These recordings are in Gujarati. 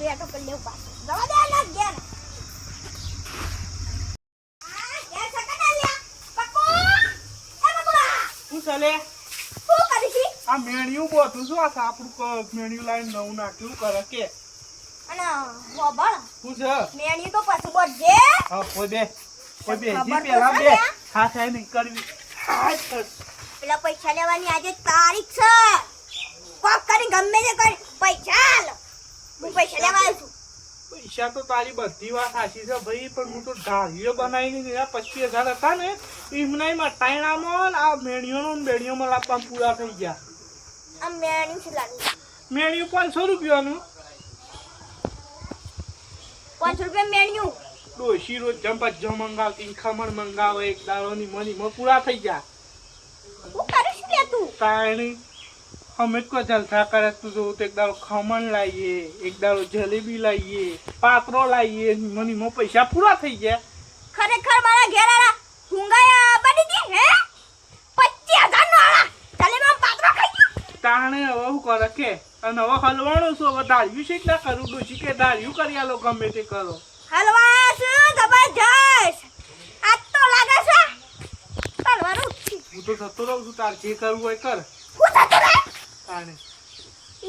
વેટો કરી લેવું પાછું. જવા દે ના ઘેર! શું ચાલે શું? આ મેણિયું આ સાપડું મેણિયું લાઈને નવું નાખ્યું કરે કે. અને હોભળ, શું છે? મેણિયું તો પાછું બોલજે. હા કોઈ બે. કોઈ બે જી પેલા બે. હા થાય નહીં કરવી પેલા પૈસા લેવાની આજે તારીખ છે કોક કરી ગમે તે કરી પૈસા આલ. હું પૈસા લેવા આવ્યો છું પૈસા તો તારી બધી વાત સાચી છે ભાઈ પણ હું તો ઢાળીઓ બનાવીને એના પચીસ હજાર હતા ને એમના એમાં ટાઈણામાં આ મેણીઓનો ને બેણીઓમાં લાવવા પૂરા થઈ ગયા. છે મેણિયું પાંચસો રૂપિયાનું. પાંચ રૂપિયા મેણ્યું ડોશી રોજ જંપા જ મંગાવતી ખમણ મંગાવે એક દાડોની મની માં પૂરા થઈ ગયા. હું કરીશ તું? તાણી અમે કો જલસા કરે તું જો તો એક દાડો ખમણ લાવીએ એક દાડો જલેબી લાવીએ પાત્રો લાવીએ મની માં પૈસા પૂરા થઈ ગયા. ખરેખર મારા ઘેર આલા હુંગાયા બની દી હે? પચીસ હજાર નો આલા જલેબી પાત્રો ખાઈ ગયો. તાણે હવે હું કરે કે અને હવે હલવાનું શું હવે ધાર્યું છે ના કરું ડોશી કે ધાર્યું કરી આલો ગમે તે કરો. હલવા શું જબરજસ્ત. આજ તો લાગે છે તલવાનું હું તો થતો રહું છું તાર જે કરવું હોય કર. હું થતો રે તાણે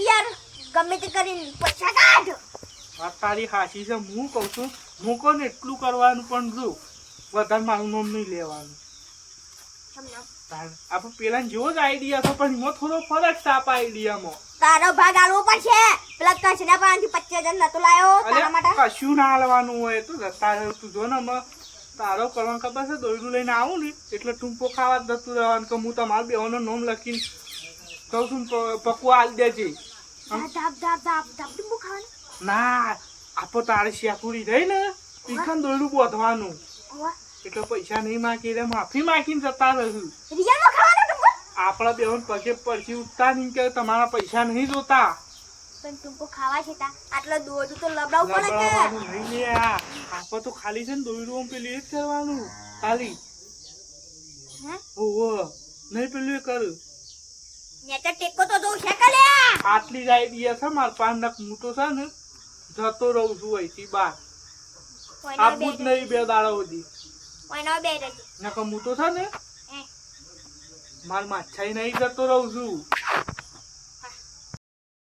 યાર ગમે તે કરીને પૈસા કાઢ. વાત તારી હાસી છે. હું કહું છું હું કહું ને એટલું કરવાનું પણ જો વધારે મારું નામ નહીં લેવાનું. આપણે પેલા જેવો જ આઈડિયા છે પણ એમાં થોડો ફરક છે આપ આઈડિયામાં તારો ભાગ આલવો પડશે. પેલા કચના પાસેથી પચીસ હજાર નતો લાયો તારા માટે. કશું ના હાલવાનું હોય તો તારે તું જો ને તારો કરવાનું ખબર છે દોયડું લઈને આવું ને એટલે ટૂંપો ખાવા જ જતું રહેવાનું કે હું તમારા બેવાનો નામ લખીને કહું છું પકવા આલી દેજે. ના આપો તારે શેકુડી રહી ને. તીખન દોયડું બોધવાનું. એટલે પૈસા નહીં માગી એટલે માફી માગીને જતા રહ્યું આપણા બેહન પગે પરથી ઉઠતા નહીં કે તમારા પૈસા નહીં જોતા. પણ તુમકો ખાવા છે તા. આટલો દોડું તો લબડાવું પડે કે? નહીં લે આ. આપણે તો ખાલી છે ને આમ પેલું એ જ કરવાનું. ખાલી. હે? ઓહો નહીં પેલું એ કર. ને તો ટેકો તો દઉં છે કલે આટલી જ આઈડિયા છે માર પાંચ નક હું તો છે ને જતો રહું છું અહીંથી બહાર. આપું જ નહીં બે દાડા સુધી કોઈનો બે રહેજો નકર હું તો છે ને માર માછાઈ નહીં જતો રહું છું.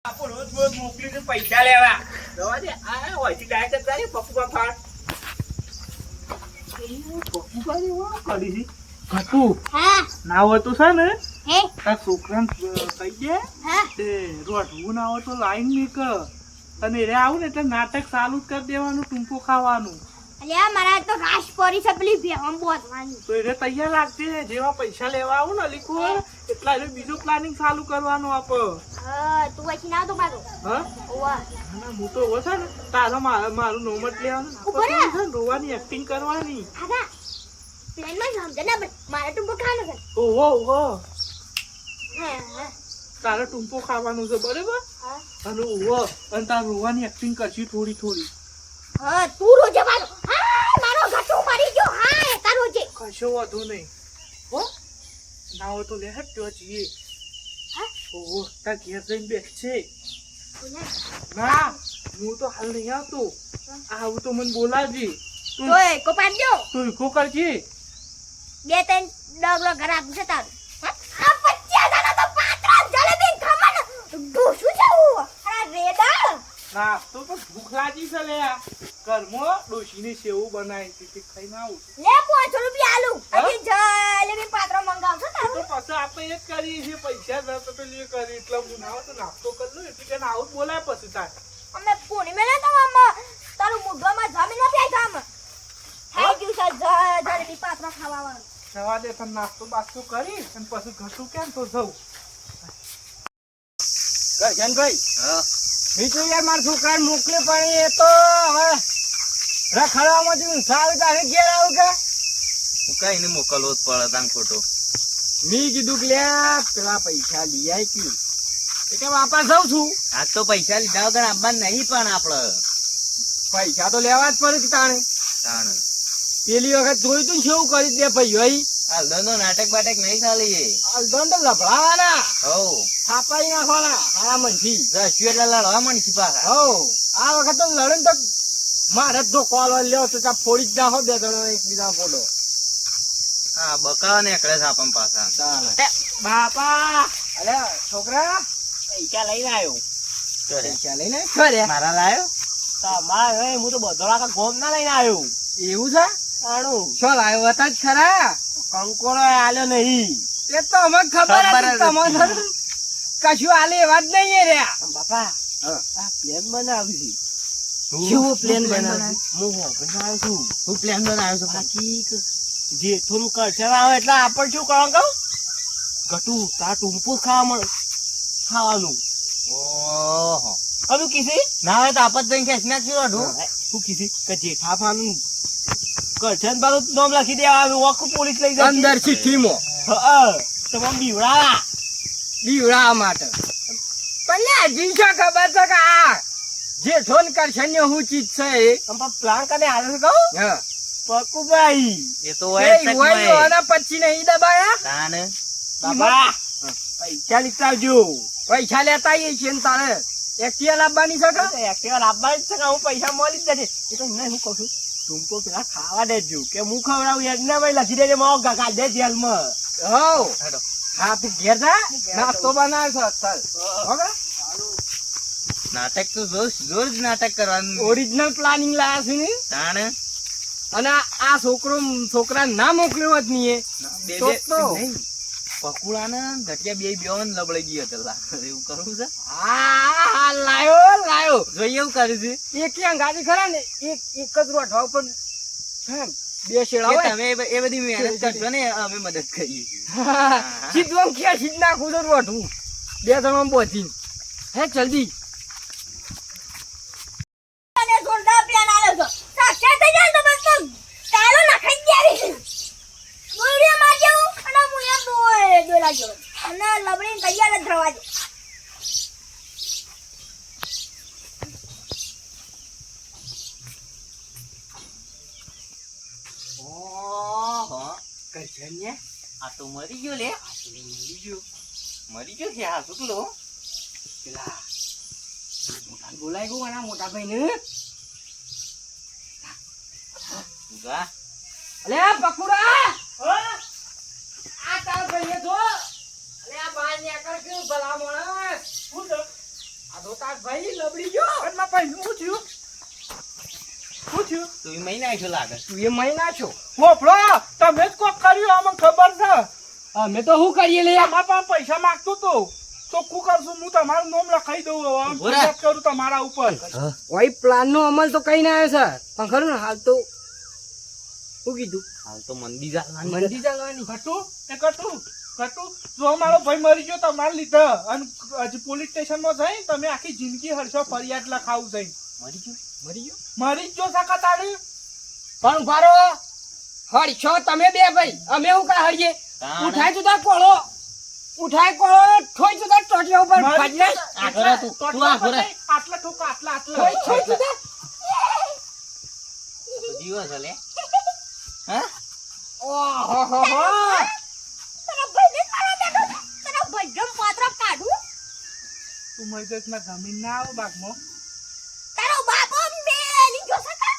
આપો રોજ રોજ મોકલીને પૈસા લેવા. જવા દે. આ ડાયરેક્ટ જ જાય પપ્પુ બાપા પપ્પુ કરી છે ના હોય તો છે ને. તાર છોકરાને કહી દે. તે રોટવું ના હોય તો લાઈન નીકળ અને રે આવું ને એટલે નાટક ચાલુ જ કરી દેવાનું ટૂંકો ખાવાનું. અલ્યા મારા તો પડી છે પેલી તો એને તૈયાર લાગશે જેવા પૈસા લેવા આવું ને લીખું એટલા એટલે બીજું પ્લાનિંગ ચાલુ કરવાનું આપ. તું પછી ના તો પાછો હા? ના હું તો છે ને. તારા મારા મારું નોમ લેવાનું રોવાની એક્ટિંગ કરવાની. પ્લેનમાં મારે ટુંબો છે ઓહો ઓહો તારે ટૂંકો ખાવાનું છે બરાબર અને ઓહો અને તાર રોવાની એક્ટિંગ કરશી થોડી થોડી હા તું રોજે મારો હા મારો ઘટો મરી ગયો હા તારો રોજે કશો વાંધો નહીં હો ના હોય તો લે હેડ તો જઈએ ઓહો તાર ઘેર જઈને બેઠ છે ના હું તો હાલ નહીં આવતો આવું તો મને બોલાવજે તું ઓય કો પાડજો તું ઈકો કરજે બે ત્રણ ડગલો ઘર આપું છે તારું. હા? આ પચ્યા દાડા તો પાત્રા જલેબી ખમણ. ડોસું છે હું? રેડા નાસ્તો તો ભૂખ લાગી છે લે આ. ડોશીની સેવું બનાવી હતી તે ખાઈને આવું લે પાંચસો રૂપિયા આલુ. હા? હજી જલેબી પાત્રો મંગાવશો તો તારું. પછી આપણે એ જ કરીએ છીએ. પૈસા ન તો પેલું કરી એટલે ના તો નાસ્તો કરી લઉં એટલે કે આવું બોલાય પછી તાર. અમે પૂરી મેલે તો તારું મુઢવામાં જમીન નથી આવી ગામ થઈ ગયું છે જ- જવા દે તને નાસ્તો બાસ્તો કરી અને પછી ઘટું કેમ તો જવું? કરશનભાઈ બીજું યાર મારા છોકરાને મોકલે પણ એ તો હવે રખડવામાંથી ઊંઘા આવે તારે ઘેર આવું કે? હું કઈ ને મોકલવો જ પડે તાન ખોટો. મેં કીધું કે લ્યા પેલા પૈસા લઈ આય કે એટલે વાપસ જાઉં છું. આજ તો પૈસા લીધા વગર આવવા નહીં પણ આપણે પૈસા તો લેવા જ પડે તાણે? તાણ. પેલી વખત જોયું તું શું કરી દે ભાઈ હાલ નો નાટક બાટક નહીં ચાલી એ. અલદન તો લફડાવાના. હો થાપાઈ નાખવાના. હારા મનથી. રસ્યું એટલે લડવા મનથી પાછા. હો આ વખત તો લડે ને તો મારે જ જો કોલ લ્યો તો ત્યાં ફોડી જ નાખો બે જણો એકબીજા ફોટો. હા બકા ને એકડે થાપમ પાછા. બાપા! અરે છોકરા પૈસા લઈને આવ્યો. પૈસા લઈને? મારા લાયો? તમારે હું તો બધો આખા ગોમ ના લઈને આવ્યો. એવું છે? આણું શું લાવ્યો હતા જ ખરા? કંકોડો આલ્યો નહીં. એ તો અમે ખબર ખબર હતી. જ તમને કશું આલે એવા જ નહીં રહ્યા. બાપા આ પ્લેન બનાવ્યું કેવો પ્લેન plan હું આવ્યો છું. હું પ્લાન બનાવ્યો છું? બાકી જે થોડું કરશે આવે એટલે આપણે શું કરવા કહું? ઘટું તા ટૂંપું ખાવા મળે. ખાવાનું. ઓહો. કયું કીધી ના હોય તો આપત જઈને ખેંચ નાખશું અઢું. શું કીધી કે જેઠા પાનું કરશન પાનું નામ લખી દે આવ્યું. આખું પોલીસ લઈ જાય અંદર ચિઠ્ઠીમાં. હા તમામ બીવડા બીવડા માટે. પણ હજી શું ખબર છે કે આ જે છોન કરશન ને હું ચીજ છે એ? પ્લાન કને આવ્યો છે કહું? હા. પકુભાઈ. એ તો હોય તક હોય નહીં. પછી નહીં દબાયા? તાન. બાબા પૈસા લીધા આવજો પૈસા લેતા આવીએ છીએ ને તારે. એક્ટિવા લાવવાની છે કે? એક્ટિવા લાવવાની છે કે હું પૈસા મળી જ જશે એ તો નહીં હું કહું છું. ટૂંકો પેલા ખાવા દેજો. કે હું ખવડાવું એને ભાઈ લખી દેજે મારો ગગા દે જેલમાં. હો હા તું ઘેર જા. નાસ્તો બનાવ છો ચાલ. નાટક તો જોર જોર જ નાટક કરવાનું. ઓરિજિનલ પ્લાનિંગ લાયા છે ને? તાણ? અને આ છોકરો છોકરા ના મોકલ્યો જ નહીં તો તો. ઘટિયા બે બેવન લબડાઈ ગયો હતો એવું કરવું છે? હા લાયો લાયો. જોઈએ એવું કર્યું છે? એક ગાડી ખરા ને? એક એક જ રોઠવા ઉપર બે શેડા તમે એ બધી મહેનત કરશો ને અમે મદદ કરીએ છીએ. સીધું આમ સીધ નાખું તો રોઠવું બે ત્રણ પહોંચી હે જલ્દી અને જોરદાર પ્લાન આલ્યો છો સાક્ષાત થઈ જાય ને તો બસ તો ટાયરો નખાઈ જ દેવી દોરડીઓ માર જેવું અને હું એમ દોય દોલા જેવો અને લબડીને તૈયાર જ થવા દે કરશન ને આ તો મરી ગયો લે. આ તો મરી ગયો. મરી ગયો છે આ શુક્લો પેલા મોટા બોલાય ગયો એના મોટા ભાઈ ને ઉગા અલે પકુડા! આ તાર ભાઈ જો. અલે આ બાર ને કર કે ભલા માણસ શું આ તો તાર ભાઈ લબડી ગયો. એમાં ભાઈ થયું? શું તું એ મહિના આવીશો લાગે તું એ મહિના છો? વોફળો તમે જ કોક કર્યું અમને ખબર છે? અમે તો શું કરીએ લે? તમારા પાસે પૈસા માંગતો તો. ચોખ્ખું કરશું હું તમારું નામ લખાઈ દઉં હવે કરું તમારા ઉપર. ઓય પ્લાન નો અમલ તો કઈ ના આવ્યો સર. પણ ખરું ને હાલ તો શું કીધું? હાલ તો મંદી જાલવાની મંદી એ કટુ જો મારો ભાઈ મરી ગયો તમારે લીધે. અને હજી પોલીસ સ્ટેશનમાં જઈ તમે આખી જિંદગી હરશો ફરિયાદ લખાવું જઈ મરી ગયો? મરી ગયો? મરી ગયો સાકા તાળી પણ ભારો હળશો તમે બે ભાઈ. અમે હું કા હરીએ? ઉઠાય તું તાર કોળો? ઉઠાય કોળો ઠોઈ તું તાર ટોટિયા ઉપર. મરી ભાજી નાખ. જ. આ કરો તું. તું આટલા ઠોકા આટલા આટલા. ઠોઈ તો જીવો છે લે. હા ઓહોહોહો. તારા ભાઈને જ મારવા બેઠો છે. તારા ભાઈડમ પાત્ર કાઢું તું મરી જઈશ ના જમીન ના આવો બાગમાં તારો બાપો મેલી જો સકા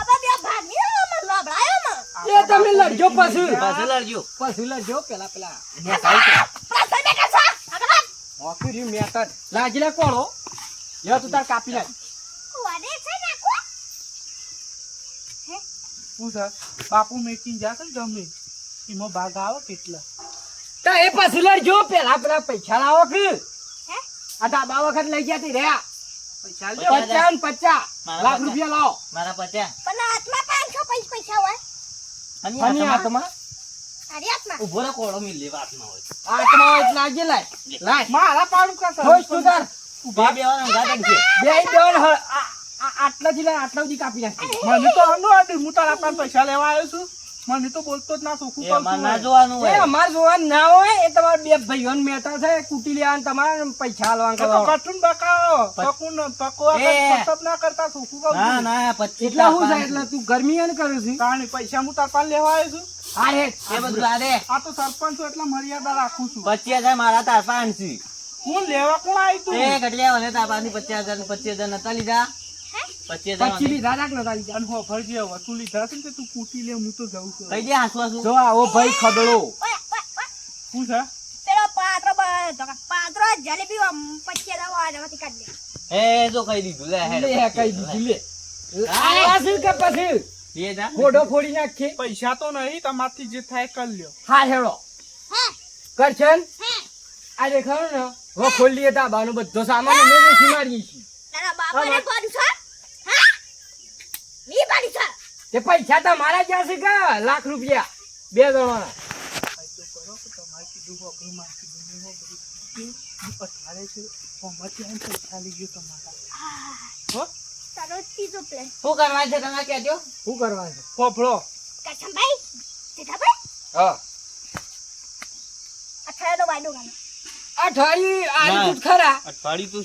અબા બે ભાગી અમે લબડાયો મ એ તમે લડજો પછી. પાછું લડજો. પછી લડજો પેલા પેલા. ને સાઈડ પ્રસર બેઠા છે? આગળ ઓકરી મેતર લાજી લે કોળો. લે તું તાર કાપી નાખ. વાડે છે નાખો? શું છે બાપુ મેકીને જાશે ને જમીન એમાં ભાગ આવે કેટલા. તા એ પછી લડજો. પેલા પેલા પૈસા લાવો કે. હે આ ડાબા વખત લઈ ગયા તી રહ્યા. પૈસા લે પચાસ ને પચાસ. લાખ રૂપિયા લાવો. મારા પત્યા પણ હાથમાં પાંચસો પૈસા પૈસા હોય. અને અને હાથમાં? હાથમાં? અરે હાથમાં. ઊભો રે કોળો મિલ લે વાતમાં હોય. આત્મા હોય એટલે લાય. લાય. મારા પાડું કા હોય તું તાર. બે બે છે. બે દેવન હ- આ- આ- આટલાથી લઈને આટલા સુધી કાપી નાખી. મને તો. હું તારા પૈસા લેવા આવ્યો છું. મને તો બોલતો જ ના ચોખ્ખું એ કહું અમાર છું ના જોવાનું હોય. અમારે જોવાનું ના હોય એ તમારા બે ભાઈઓને મહેતા છે કૂટી લેવાનું તમારે પૈસા હાલવાનું તો કરવાનું. કઠું બકાવો. પત- પકું ન- પકવા એ. ના કરતા ચોખ્ખું કહું ના ના પચીસ એટલે શું છે એટલે તું ગરમી એને કરું છું? કારણ પૈસા હું તાર પાસે લેવા આવ્યો છું? હા હે એ બધું આ આ તો સરપંચ એટલે મર્યાદા રાખું છું. પચીસ હજાર મારા તાર પાંચ છે. હું લેવા કોણ આવી તું? એ ઘટલ્યા મને તાર પાસે પચીસ હજાર ને પચીસ હજાર નતા લીધા. પછી લીધા રાખ ને તારી અને હો ફરજી હવે તું લીધા છે ને તું કૂટી લે હું તો જઉં છું. કઈ દે હાસુ હાસુ. જો આવો ભાઈ ખદડો ઓય, ઓય, ઓય. શું છે? પેલો પાત્રો પાત્રો જલેબી આમ પચીસ હજાર વાળા લે. એ જો કઈ દીધું. લે હેડ. કઈ દીધું લે. હા. પાછું કે પછી? બે ફોડી નાખી પૈસા તો નહીં તમારથી જે થાય કર લ્યો. હા હેડો. હા, કરશન. આ દેખાડો ને? હવે ખોલી દે તાબાનો બધો સામાન અમે વેચી મારીએ છીએ. તારા બાપાને ફોન છે? તે પૈસા તમારા જ્યાં છે કે? લાખ રૂપિયા. બે તો માર હું. અઠવાડિયે તું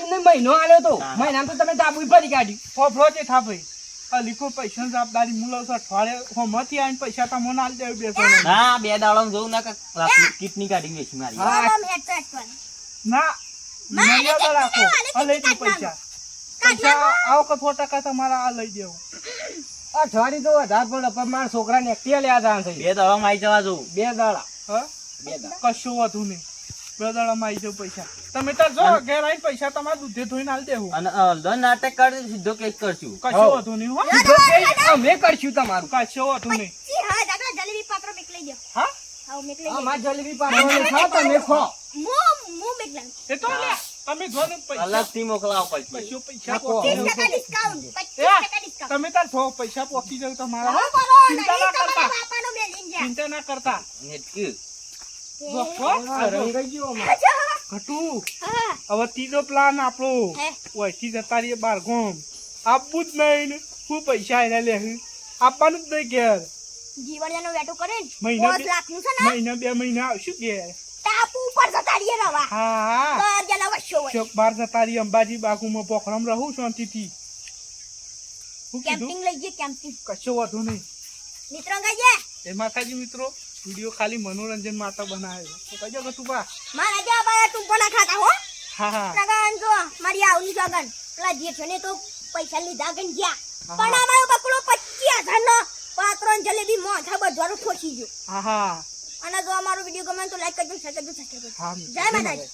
તું તો મહિનો આલ્યો તો. મહિનામાં તો તમે તાબુ ફરી કાઢ્યું. ફોફળો છે થા ભાઈ આ લીખો પૈસાની જવાબદારી હું છો. અઠવાડિયે હોમાંથી આવીને પૈસા તમને આલી દેવું બે. ના બે દાડામાં જોઉં ના કે કિડની કાઢી વેચી મારી. ના. મર્યાદા રાખો. આ લઈ દે પૈસા. પૈસા આવો કે સો ટકા તમારા આ લઈ દેવું. અઠવાડિયું તો વધારે પડે પણ મારા છોકરાને લેવા જવાનું છે. બે દાડામાં આવી જવા જવું બે દાડા. હા? બે દાડા. કશું વધુ નહીં. બે આવી જાવ પૈસા. તમે તો જો ઘેર આવીને પૈસા તમારા દૂધે ધોઈને આલી દેવું અને અડધો નાટક કરી સીધો કેસ કરશું. કશું હઉ. નહીં હો. સીધો કે અમે કરશું તમારું. કશું વધુ નહીં. હા દાદા જલેબી પાત્રો મેકલાઈ દો. હા? હા મેકલાઈ દો. અમાર જલેબી પાડવાની ખાઓ તમે ખો હું હું મેકલાઈ એ તો લે તમે જો ને પૈસા. અલગથી મોકલાવો પછી. કશું પૈસા આપો. પોકી ત્રીસ ડિસ્કાઉન્ટ એ, પચીસ ટકા ડિસ્કાઉન્ટ તમે તાર છો પૈસા પોકી જાવ તમારા હા, ચિંતા ના કરતા. બાપાનો મેલીને જા. ચિંતા ના કરતા. નેટકી. ઘટુ હા, હવે ત્રીજો પ્લાન આપણો. ઓયથી જતા રહીએ બાર ગોમ આપવું જ નહીં ને પૈસા એને લે આપવાનું જ નહીં ઘેર. જીવણિયાનો વેટો કરે મહિના પાંચ બે- છે ને? મહિના બે મહિના આવશું ઘેર. ટાપુ ઉપર જતા રહીએ રવા. હા. હા બાર જણા વસ્યો હોય. ચોક બાર જતા રહી અંબાજી બાગુમાં પોખરમ રહું શાંતિથી. કેમ્પિંગ લઈ જઈએ કેમ્પિંગ. કશો વધુ નહીં. મિત્રો ગઈએ એ માતાજી મિત્રો વીડિયો ખાલી મનોરંજન માટે બનાવ્યો તો કહેજો કે તું બા. મારા જે બાયા તું પણ ખાતા હો. હા હા. લગન જો મારી આવની સગન પેલા જેઠો ને તો પૈસા લીધા ગન ગયા. પણ અમારો બકડો પચીસ હજાર નો પાત્રોન જલેબી મોઢા બધવારો ખોસી ગયો. હા હા. અને જો અમારો વીડિયો ગમે તો લાઈક કરજો શેર કરજો સબસ્ક્રાઇબ કરજો. હા જય માતાજી.